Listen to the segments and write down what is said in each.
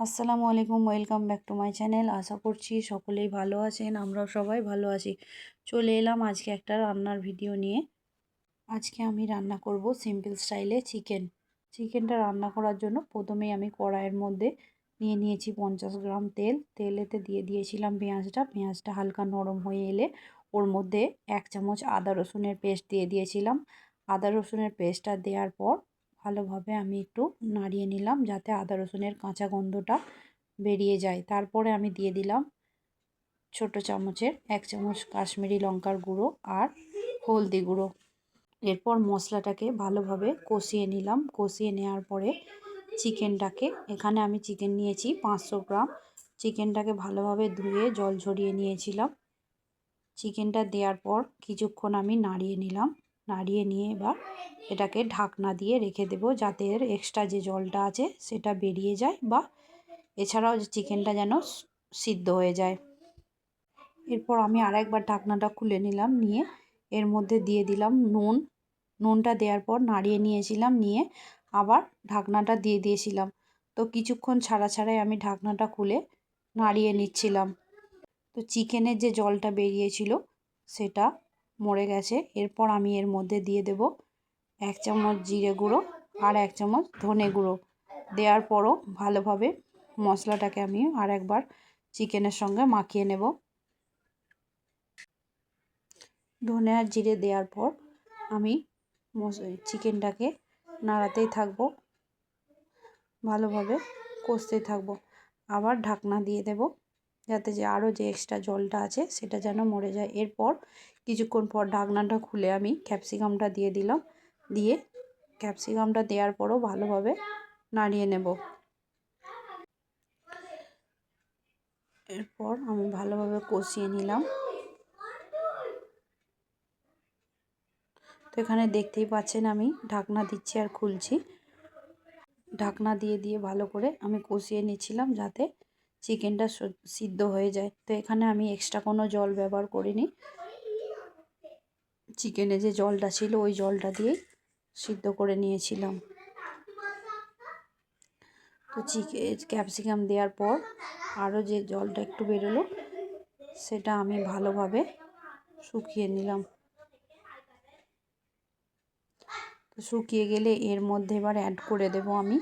আসসালামু আলাইকুম, welcome back to my channel. আশা করছি সকলেই ভালো আছেন, আমরাও সবাই ভালো আছি। চলে এলাম আজকে একটা রান্নার ভিডিও নিয়ে। আজকে আমি রান্না করব সিম্পল স্টাইলে চিকেন। চিকেনটা রান্না করার জন্য প্রথমেই আমি কড়াইয়ের মধ্যে নিয়ে নিয়েছি পঞ্চাশ গ্রাম তেল। তেলেতে দিয়ে দিয়েছিলাম পেঁয়াজটা। পেঁয়াজটা হালকা নরম হয়ে এলে ওর মধ্যে এক চামচ আদা রসুনের পেস্ট দিয়ে দিয়েছিলাম। আদা রসুনের পেস্টটা দেওয়ার পর ভালোভাবে আমি একটু নাড়িয়ে নিলাম যাতে আদা রসুনের কাঁচা গন্ধটা বেরিয়ে যায়। তারপরে আমি দিয়ে দিলাম ছোট চামচের এক চামচ কাশ্মীরি লঙ্কার গুঁড়ো আর হলদি গুঁড়ো। এরপর মশলাটাকে ভালোভাবে কষিয়ে নিলাম। কষিয়ে নেওয়ার পরে চিকেনটাকে, এখানে আমি চিকেন নিয়েছি পাঁচশো গ্রাম। চিকেনটাকে ভালোভাবে ধুয়ে জল ঝরিয়ে নিয়েছিলাম। চিকেনটা দেওয়ার পর কিছুক্ষণ আমি নাড়িয়ে নিলাম। নাড়িয়ে নিয়ে এবার এটাকে ঢাকনা দিয়ে রেখে দেব যাতে এর এক্সট্রা যে জলটা আছে সেটা বেরিয়ে যায় বা এছাড়াও যে চিকেনটা যেন সিদ্ধ হয়ে যায়। এরপর আমি আরেকবার ঢাকনাটা খুলে নিলাম, নিয়ে এর মধ্যে দিয়ে দিলাম নুন। নুনটা দেওয়ার পর নাড়িয়ে নিয়েছিলাম, নিয়ে আবার ঢাকনাটা দিয়ে দিয়েছিলাম। তো কিছুক্ষণ ছাড়া ছাড়াই আমি ঢাকনাটা খুলে নাড়িয়ে নিচ্ছিলাম। তো চিকেনের যে জলটা বেরিয়েছিল সেটা মরে গেছে। এরপর আমি এর মধ্যে দিয়ে দেব এক চামচ জিরে গুঁড়ো আর এক চামচ ধনে গুঁড়ো। দেওয়ার পরও ভালোভাবে মশলাটাকে আমি আর একবার চিকেনের সঙ্গে মাখিয়ে নেব। ধনে আর জিরে দেওয়ার পর আমি চিকেনটাকে নাড়াতেই থাকব। ভালোভাবে কষতেই থাকব। আবার ঢাকনা দিয়ে দেব। যাতে যে আরও যে এক্সট্রা জলটা আছে সেটা যেন মরে যায়। এরপর কিছুক্ষণ পর ঢাকনাটা খুলে আমি ক্যাপসিকামটা দিয়ে দিলাম। দিয়ে ক্যাপসিকামটা দেওয়ার পরও ভালোভাবে নাড়িয়ে নেব। এরপর আমি ভালোভাবে কষিয়ে নিলাম। তো এখানে দেখতেই পাচ্ছেন আমি ঢাকনা দিচ্ছি আর খুলছি। ঢাকনা দিয়ে দিয়ে ভালো করে আমি কষিয়ে নিচ্ছিলাম যাতে চিকেনটা সিদ্ধ হয়ে যায়। তো এখানে আমি এক্সট্রা কোনো জল ব্যবহার করিনি। চিকেনে যে জলটা ছিল, ওই জলটা দিয়েই সিদ্ধ করে নিয়েছিলাম। তো চিকেন ক্যাপসিকাম দেওয়ার পর আরও যে জলটা একটু বেরোলো, সেটা আমি ভালোভাবে শুকিয়ে নিলাম। তো শুকিয়ে গেলে এর মধ্যে এবার অ্যাড করে দেব আমি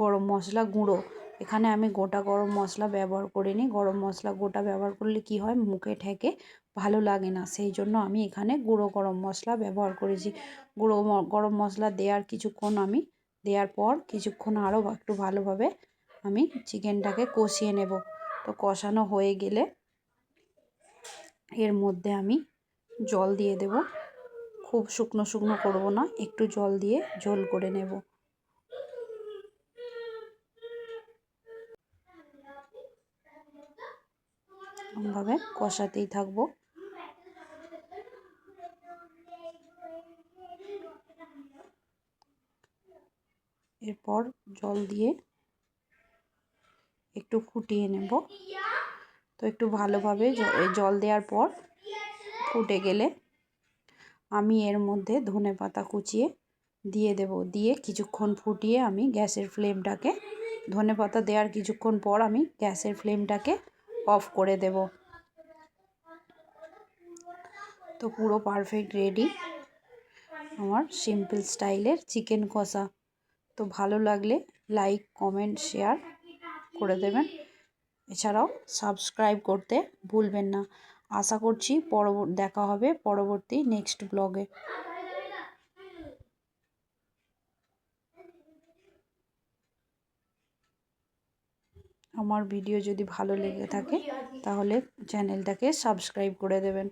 গরম মশলা গুঁড়ো। এখানে আমি গোটা গরম মশলা ব্যবহার করিনি গরম মশলা গোটা ব্যবহার করলে কি হয়? মুখে ঠেকে ভালো লাগে না। সেই জন্য আমি এখানে গুঁড়ো গরম মশলা ব্যবহার করেছি। গুঁড়ো গরম মশলা দেওয়ার কিছুক্ষণ আমি, দেওয়ার পর কিছুক্ষণ আরও একটু ভালোভাবে আমি চিকেনটাকে কষিয়ে নেব। তো কষানো হয়ে গেলে এর মধ্যে আমি জল দিয়ে দেব। খুব শুকনো শুকনো করব না, একটু জল দিয়ে ঝোল করে নেব। ভাবে কষাতেই থাকব। এরপর জল দিয়ে একটু ফুটিয়ে নেব। তো একটু ভালোভাবে জল দেওয়ার পর ফুটে গেলে আমি এর মধ্যে ধনে পাতা কুচিয়ে দিয়ে দেব। দিয়ে কিছুক্ষণ ফুটিয়ে আমি গ্যাসের ফ্লেমটাকে, ধনে পাতা দেওয়ার কিছুক্ষণ পর আমি গ্যাসের ফ্লেমটাকে অফ করে দেব। তো পুরো পারফেক্ট রেডি আমার সিম্পল স্টাইলের চিকেন কষা। তো ভালো লাগলে লাইক কমেন্ট শেয়ার করে দেবেন। এছাড়াও সাবস্ক্রাইব করতে ভুলবেন না। আশা করছি পরবর্তী দেখা হবে পরবর্তী নেক্সট ব্লগে আমার ভিডিও যদি ভালো লেগে থাকে তাহলে চ্যানেলটাকে সাবস্ক্রাইব করে দেবেন।